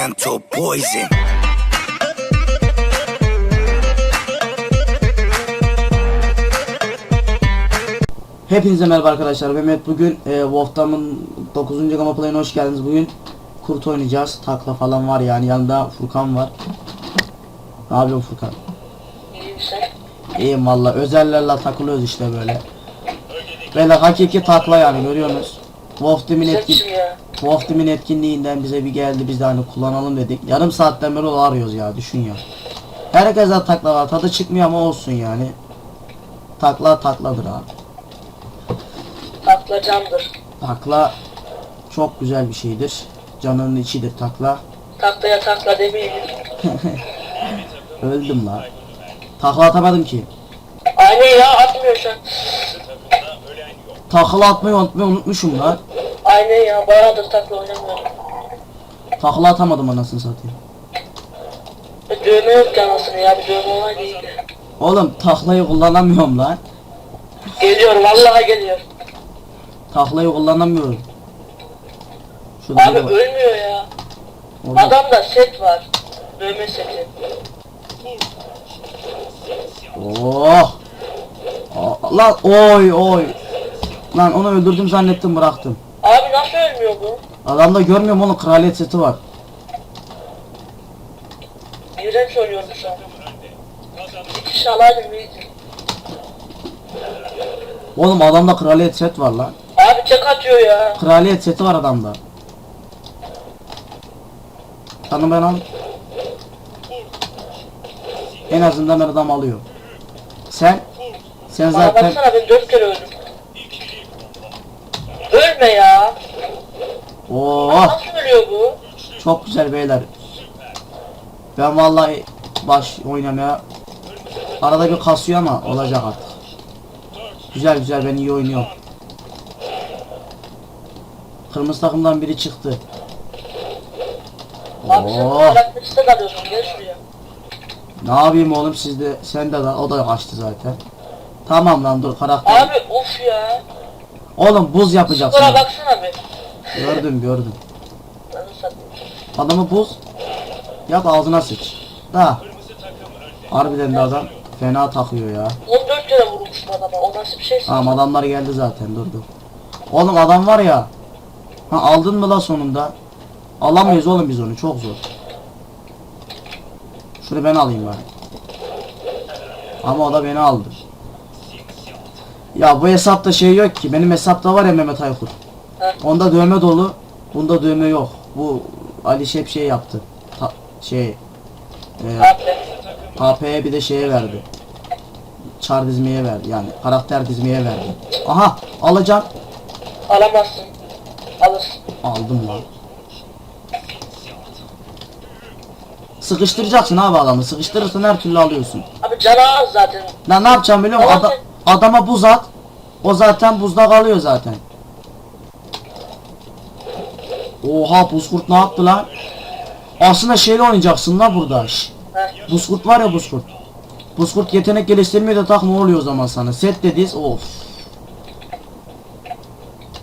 mental poison. Hepinize merhaba arkadaşlar. Mehmet bugün e, Wolf'tamın 9. Gama Play'ine hoş geldiniz. Bugün kurt oynayacağız. Takla falan var yani. Yanında Furkan var. Ne yapıyorsun Furkan? İyiyim valla. Özellerle takılıyoruz işte böyle. Böyle hakiki takla yani görüyorsunuz. Wolf Team'in etkin Team'in etkinliğinden bize bir geldi. Biz de hani kullanalım dedik. Yarım saatten beri onu arıyoruz ya. Düşün ya. Herkese takla var. Tadı çıkmıyor ama olsun yani. Takla takladır abi. Takla candır. Takla çok güzel bir şeydir. Canının içidir takla. Taklaya takla demeyin. Öldüm la. Takla atamadım ki. Aynen ya atmıyor şu an. Takla atmayı unutmayı unutmuşum lan. Aynen ya bayağıdır takla oynamıyorum. Takla atamadım anasını satayım. E, Dövme yok ki anasını ya bir dövme olaydı iyiydi. Oğlum taklayı kullanamıyorum lan. Geliyor vallahi geliyor. Taklayı kullanamıyorum. Şurada Abi biri var. ölmüyor ya. Orada. Adamda set var. Dövme seti. Oh. Aa, Lan oy oy. Lan onu öldürdüm zannettim bıraktım. Abi nasıl ölmüyor bu? Adamda görmüyorum onun kraliyet seti var. İğrenç oynuyordu şu an. Bir kişi alaydım iyiydi. Oğlum adamda kraliyet set var lan. Abi tek atıyor ya. Kraliyet seti var adamda. Tanı ben al. En azından adam alıyor. Sen? Sen Bana zaten baksana ben dört kere öldüm. Ölme ya. Oh Nasıl ölüyor bu? çok güzel beyler. Ben vallahi baş oynamaya arada bir kasıyor ama olacak artık. Güzel güzel ben iyi oynuyorum. Kırmızı takımdan biri çıktı. Abi sen karakteriste kalıyorsun gel şuraya. Ne yapayım oğlum siz de sen de o da kaçtı zaten. Tamam lan dur karakter. Abi of ya. Oğlum buz yapacaksın. Skora baksana bir. Gördüm gördüm. Nasıl satayım? Adamı buz yap ağzına sıç. Da. Harbiden de adam fena takıyor ya. 14 kere vurmuşum adama. O nasıl bir şey? Tamam adamlar geldi zaten dur dur. Oğlum adam var ya. Ha aldın mı la sonunda? Alamayız oğlum biz onu çok zor. Şunu ben alayım bari. Ama o da beni aldı. Ya bu hesapta şey yok ki. Benim hesapta var ya Mehmet Aykut. Heh. Onda dövme dolu. Bunda dövme yok. Bu Ali Şep şey yaptı. Ta- şey. E. KP'ye bir de şeye verdi. Çar dizmeye verdi yani karakter dizmeye verdi. Aha alacağım. Alamazsın. Alırsın. Aldım lan. Sıkıştıracaksın abi adamı. Sıkıştırırsan her türlü alıyorsun. Abi canı az zaten. Lan ne yapacağım biliyor musun? Tamam. Ada- adama buz at. O zaten buzda kalıyor zaten. Oha buzkurt ne yaptı lan? Aslında şeyle oynayacaksın lan burada. Şş. Buzkurt var ya buzkurt. Buzkurt yetenek geliştirmiyor da tak ne oluyor o zaman sana? Set dediz of.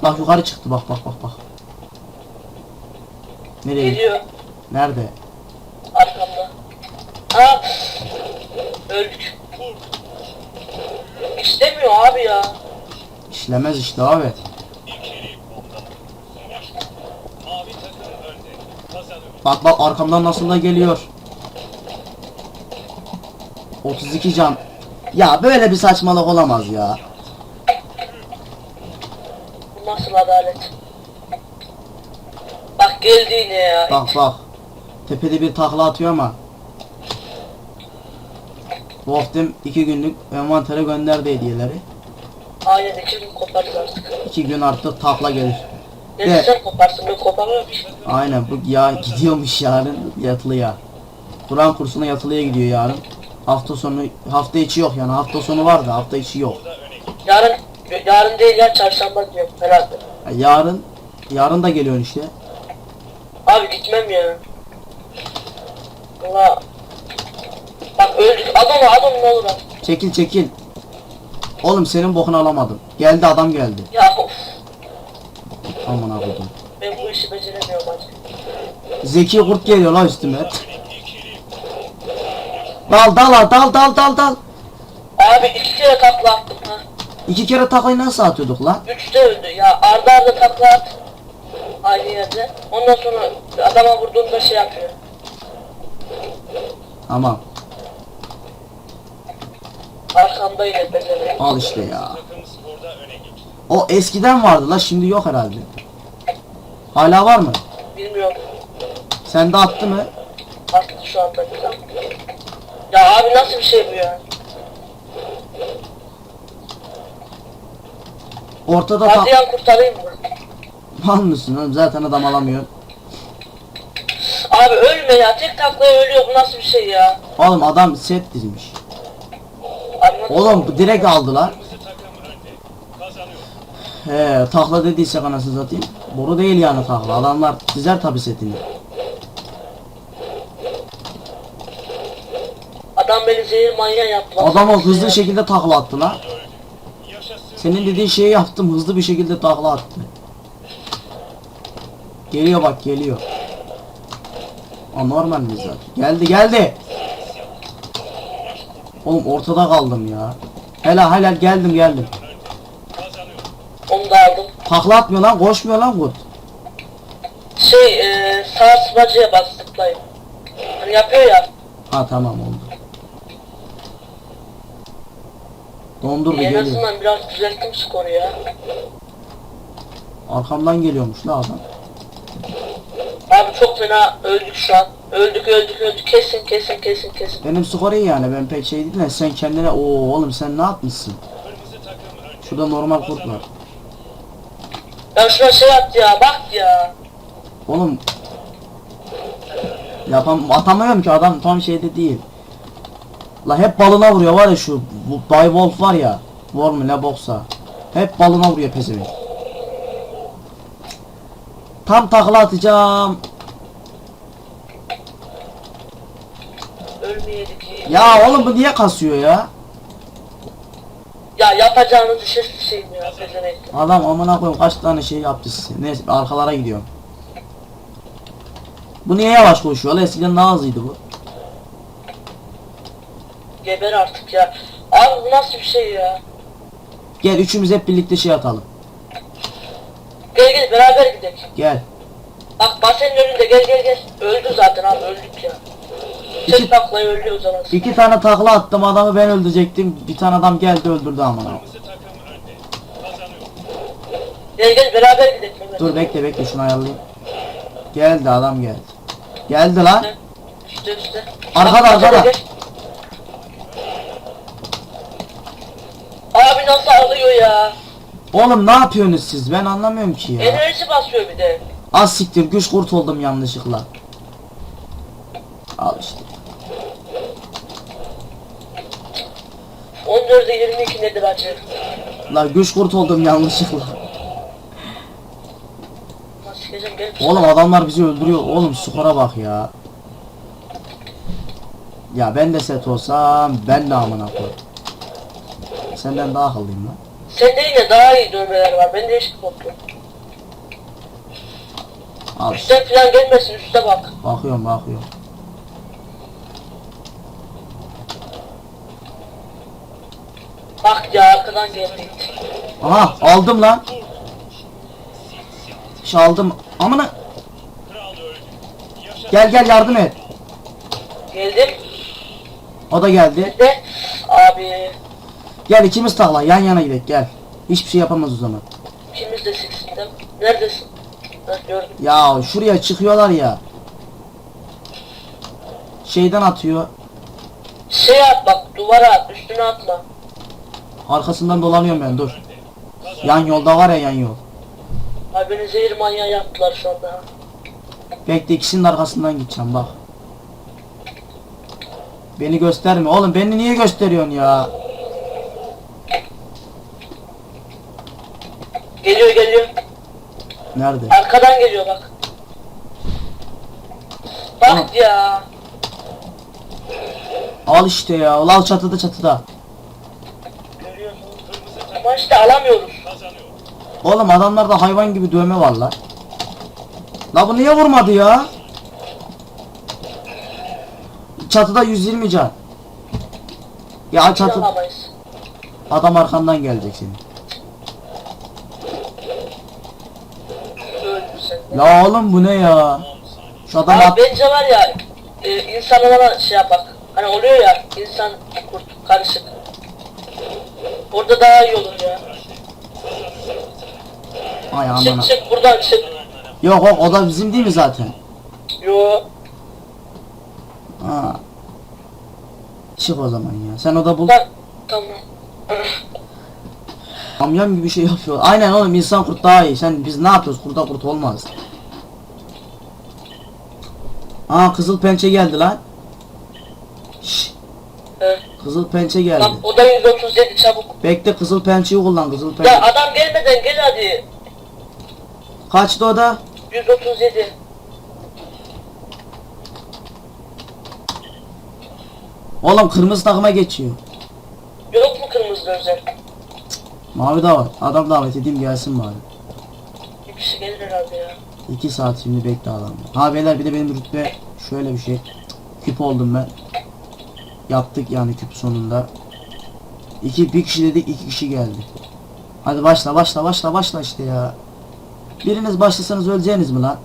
Bak yukarı çıktı bak bak bak bak. Nereye? Geliyor. Nerede? Arkamda. Aa. Öldük. İstemiyor abi ya. İşlemez işte abi. Bak bak arkamdan nasıl da geliyor. 32 can. Ya böyle bir saçmalık olamaz ya. Nasıl adalet? Bak geldi yine ya. Bak bak. Tepede bir takla atıyor ama. Wolf'tem 2 günlük envantere gönderdi hediyeleri. Aynen iki gün koparız artık. 2 gün artık takla gelir. Ne Evet. sen koparsın ben ki. Aynen bu ya gidiyormuş yarın yatılıya. Kur'an kursuna yatılıya gidiyor yarın. Hafta sonu hafta içi yok yani hafta sonu var da hafta içi yok. Yarın yarın değil ya çarşamba diyorum herhalde. Ya yarın yarın da geliyorsun işte. Abi gitmem ya. Valla. Bak öldük. Adam adam ne olur abi. Çekil çekil. Oğlum senin bokunu alamadım. Geldi adam geldi. Ya of. Aman abudum. Ben bu işi beceremiyorum artık. Zeki kurt geliyor la üstüme. Dal dal dal dal dal dal. Abi iki kere takla attım ha. İki kere taklayı nasıl atıyorduk lan? Üçte öldü ya. Arda arda takla at. Aynı yerde. Ondan sonra adama vurduğunda şey yapıyor. Tamam. Arkamda yine. Al işte ya. O eskiden vardı la şimdi yok herhalde. Hala var mı? Bilmiyorum. Sende attı mı? Attı şu anda. Ya abi nasıl bir şey bu ya? Ortada tak... Gardiyan kurtarayım mı? Mal mısın oğlum zaten adam alamıyor. Abi ölme ya. Tek taklaya ölüyor. Bu nasıl bir şey ya? Oğlum adam set dizmiş. Oğlum direkt aldılar. He takla dediyse anasını satayım. Boru değil yani takla. Adamlar dizer tabi setini. Adam beni zehir manyağı yaptı. lan. Adam o hızlı şekilde takla attı lan. Senin dediğin şeyi yaptım hızlı bir şekilde takla attı. Geliyor bak geliyor. Aa normal mi zaten? Geldi geldi. Oğlum ortada kaldım ya. Helal helal geldim geldim. Onu da aldım. Takla atmıyor lan koşmuyor lan kurt. Şey e, sarsmacıya bas tıklayın. Hani yapıyor ya. Ha tamam oldu. Dondurdu En geliyor. azından biraz düzelttim skoru ya. Arkamdan geliyormuş la adam. Abi çok fena öldük şu an. Öldük öldük öldük. Kesin kesin kesin kesin. Benim skor iyi yani ben pek şey değil de sen kendine o oğlum sen ne yapmışsın? Şurada normal kurt var. Ya şuna şey at ya bak ya. Oğlum Yapam atamıyorum ki adam tam şeyde değil. La hep balına vuruyor var ya şu bu Bay Wolf var ya. War mı ne boksa. Hep balına vuruyor pezevenk. Tam takla atacağım. Ölmeyedik iyi. Ya oğlum bu niye kasıyor ya? Ya yapacağınız işe şeyim ya. Pezevenk. Adam amına koyayım kaç tane şey yaptı size. Neyse arkalara gidiyorum. Bu niye yavaş koşuyor? Lan eskiden daha hızlıydı bu. Geber artık ya. Abi bu nasıl bir şey ya? Gel üçümüz hep birlikte şey atalım. Gel gel beraber gidelim. Gel. Bak basenin önünde gel gel gel. Öldü zaten abi öldük ya. İki- Tek taklayı ölüyoruz anasını. İki tane takla attım adamı ben öldürecektim. Bir tane adam geldi öldürdü amına. Gel gel beraber gidelim. Dur bekle bekle şunu ayarlayayım. Geldi adam geldi. Geldi lan. Üstte üstte. Arkada, Bak, arkada. Abi nasıl alıyor ya? Oğlum ne yapıyorsunuz siz? Ben anlamıyorum ki ya. Enerji basıyor bir de. Az siktir güç kurt oldum yanlışlıkla. Al işte. 14'e 22 nedir acı? La güç kurt oldum yanlışlıkla. Sikeceğim. Oğlum adamlar bizi öldürüyor. Oğlum skora bak ya. Ya ben de set olsam ben de amına koy. Senden daha akıllıyım lan. Sende yine daha iyi dövmeler var. Bende hiç koptu. Al işte. Üstten falan gelmesin üste bak. Bakıyorum bakıyorum. Bak ya arkadan geldi. Aha aldım lan. Çaldım. Amına. Gel gel yardım et. Geldim. O da geldi. De abi Gel ikimiz takla yan yana gidelim gel. Hiçbir şey yapamaz o zaman. ikimiz de siksindim. Neredesin? Heh, gördüm. Ya şuraya çıkıyorlar ya. Şeyden atıyor. Şey at bak duvara at üstüne atma. Arkasından dolanıyorum ben dur. Yan yolda var ya yan yol. Abi beni zehir manyağı yaptılar şu anda. Bekle ikisinin arkasından gideceğim bak. Beni gösterme. Oğlum beni niye gösteriyorsun ya? Geliyor geliyor. Nerede? Arkadan geliyor bak. Bak ya. Al işte ya. Al çatıda çatıda. İşte alamıyoruz. Oğlum adamlarda hayvan gibi dövme var lan. La bu niye vurmadı ya? çatıda 120 can. Ya çatı Alamayız. adam arkandan gelecek sen. Ya oğlum bu ne ya? Şu adam Abi bence var ya e, insan olana şey yapak. Hani oluyor ya insan kurt karışık. Orada daha iyi olur ya. Ay amına. Çık çık buradan çık. Yok yok o da bizim değil mi zaten? Yo. Ha. Çık o zaman ya. Sen oda bul. Bak tamam. Amyam gibi bir şey yapıyor. Aynen oğlum insan kurt daha iyi. Sen biz ne yapıyoruz? Kurda kurt olmaz. Aa kızıl pençe geldi lan. Kızıl pençe geldi. Bak o da 137 çabuk. Bekle kızıl pençeyi kullan kızıl pençe. Ya adam gelmeden gel hadi. Kaçtı o da? 137. Oğlum kırmızı takıma geçiyor. Yok mu kırmızı özel? Mavi da var. Adam davet edeyim gelsin bari. Bir kişi gelir herhalde ya. 2 saat şimdi bekle adam. Ha beyler bir de benim rütbe şöyle bir şey. Küp oldum ben. Yaptık yani küp sonunda. İki bir kişi dedik iki kişi geldi. Hadi başla başla başla başla işte ya. Biriniz başlasanız öleceğiniz mi lan?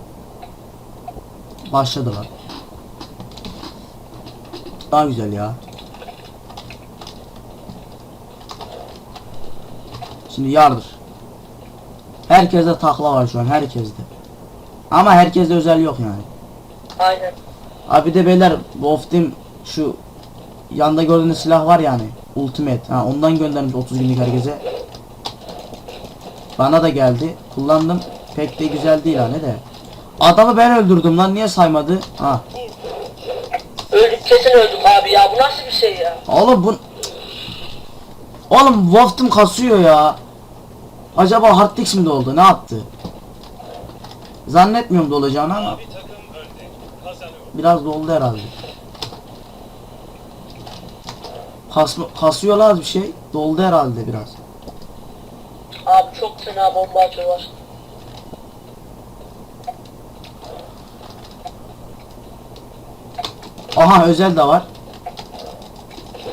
Başladı lan. Daha güzel ya. Şimdi yardır. Herkeste takla var şu an herkeste. Ama herkeste özel yok yani. Aynen. Abi de beyler Wolf Team şu yanda gördüğünüz silah var yani. Ultimate. Ha ondan göndermiş 30 günlük herkese. Bana da geldi. Kullandım. Pek de güzel değil hani de. Adamı ben öldürdüm lan niye saymadı? Ha. Öldük kesin öldük abi ya. Bu nasıl bir şey ya? Oğlum bu Oğlum Wolf Team kasıyor ya. Acaba Hardix mi doldu? Ne yaptı? Zannetmiyorum dolacağını ama biraz doldu herhalde. Kasma, kasıyorlar bir şey. Doldu herhalde biraz. Abi çok fena bomba atıyorlar. Aha özel de var.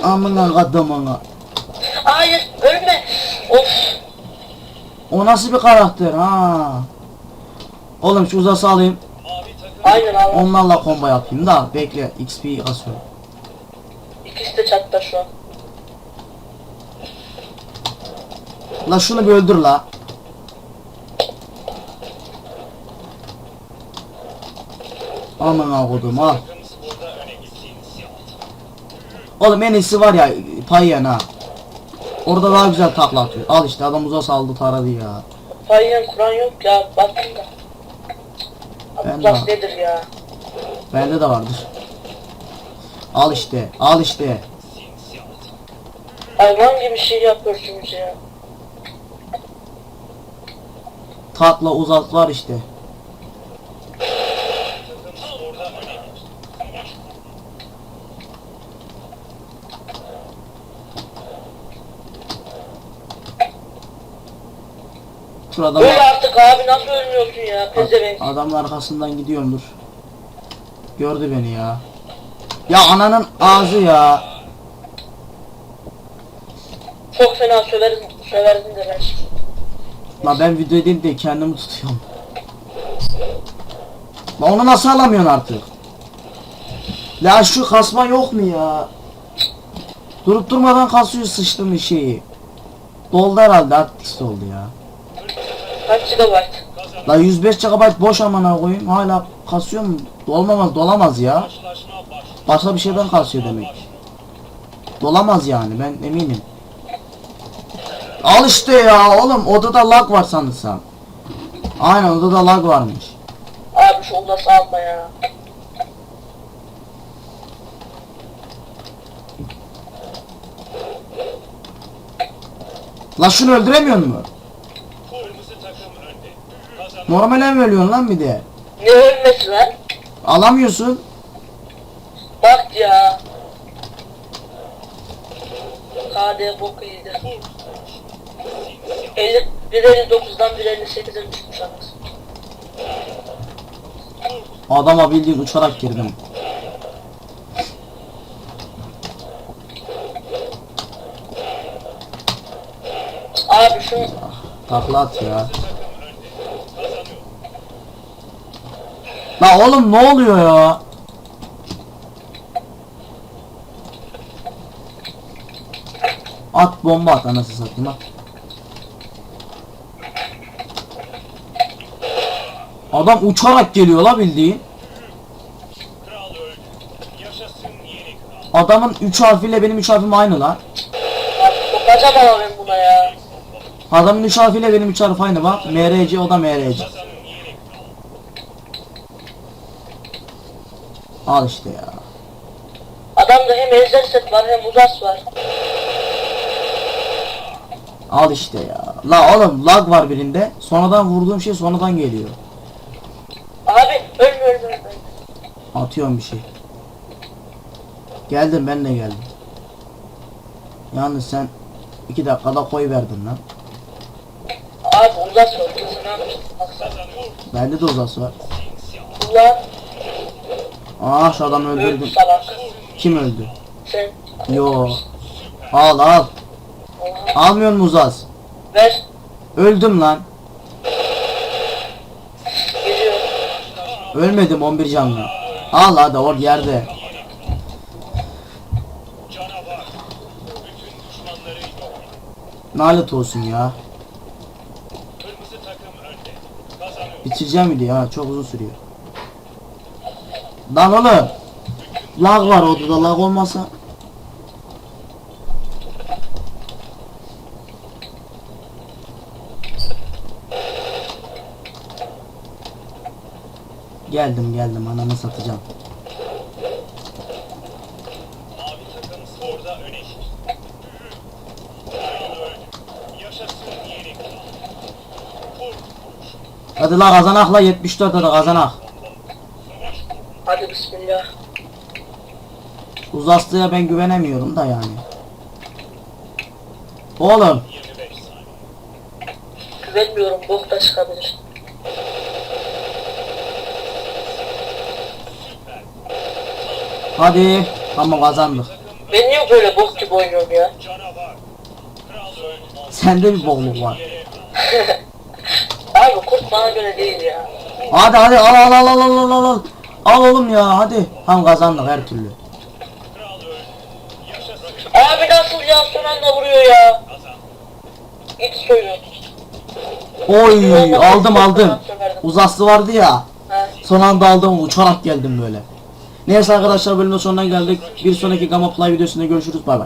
Amına kadamına. Hayır ölme. Of. O nasıl bir karakter ha? Oğlum şu uzası alayım. Aynen abi. Onlarla combo yapayım da. Bekle XP kasıyorum. Çatta şu an. La şunu bir öldür la. Amına kodum al. Oğlum en iyisi var ya Payyan ha. Orada daha güzel takla atıyor. Al işte adam uza saldı taradı ya. Fayyan kuran yok ya. Bak da. Plus nedir ya? Bende de vardır. Al işte. Al işte. Hayvan gibi şey yapıyorsunuz ya. Takla uzat var işte. Şurada Öl artık abi nasıl ölmüyorsun ya pezevenk. Adamın arkasından gidiyorumdur. Gördü beni ya. Ya ananın ağzı ya. Çok fena söverim, söverdim de ben şimdi. La ben video değil de kendimi tutuyorum. La onu nasıl alamıyorsun artık? La şu kasma yok mu ya? Durup durmadan kasıyor sıçtım şeyi. Doldu herhalde artist oldu ya. Kaç gigabyte? La 105 GB boş amına koyayım hala kasıyor mu? Dolmamaz dolamaz ya. Başka bir şeyden kasıyor demek. Dolamaz yani ben eminim. Al işte ya oğlum odada lag var sanırsam. Aynen odada lag varmış. Abi şu olması alma ya. La şunu öldüremiyor mu? Kırmızı takım önde. Kazanıyor. Normale mi ölüyorsun lan bir de? Ne ölmesi lan? Alamıyorsun. Bak ya. KD boku yedi. 50, 1.59'dan 1.58'e çıkmış anasın. Adama bildiğin uçarak girdim. Abi şu Takla at ya. La oğlum ne oluyor ya? At bomba at anasını satayım at. Adam uçarak geliyor la bildiğin. Adamın 3 harfiyle benim 3 harfim aynı lan. abi sokacağım ama ben buna ya. Adamın 3 harfiyle benim 3 harf aynı bak. MRC o da MRC. Al işte ya. Adamda hem ejder set var hem uzas var. Al işte ya. La oğlum lag var birinde. Sonradan vurduğum şey sonradan geliyor. Abi ölme ölme ölme. Atıyorum bir şey. Geldim ben de geldim. Yalnız sen iki dakikada koy verdin lan. Abi uzas var. Bende de uzası var. Ulan Aa şu adamı öldü öldürdüm. Kim öldü? Sen. Yo. Al al. Almıyor musun uzas? Ver. Öldüm lan. Ölmedim 11 canlı. Al hadi or yerde. Nalet olsun ya. Bitireceğim video ha çok uzun sürüyor. Lan oğlum. Lag var odada lag olmasa. Geldim geldim ananı satacağım. Mavi takım sporda öne geçti. Kral öldü. Yaşasın yeni kral. Kurt. Hadi la kazanak la 74 hadi kazanak. Hadi bismillah. Uzastıya ben güvenemiyorum da yani. Oğlum 25 saniye. Güvenmiyorum. Bok da çıkabilir. Hadi. Tamam kazandık. Ben niye böyle bok gibi oynuyorum ya? Sende bir bokluk var. Abi kurt bana göre değil ya. Hadi hadi al al al al al al al. Al oğlum ya hadi. Tam kazandık her türlü. Abi nasıl ya son anda vuruyor ya. Git soyun. Oy aldım aldım. Uzaslı vardı ya. Ha. Son anda aldım uçarak geldim böyle. Neyse arkadaşlar bölümün sonuna geldik. Bir sonraki Gamma Play videosunda görüşürüz. Bay bay.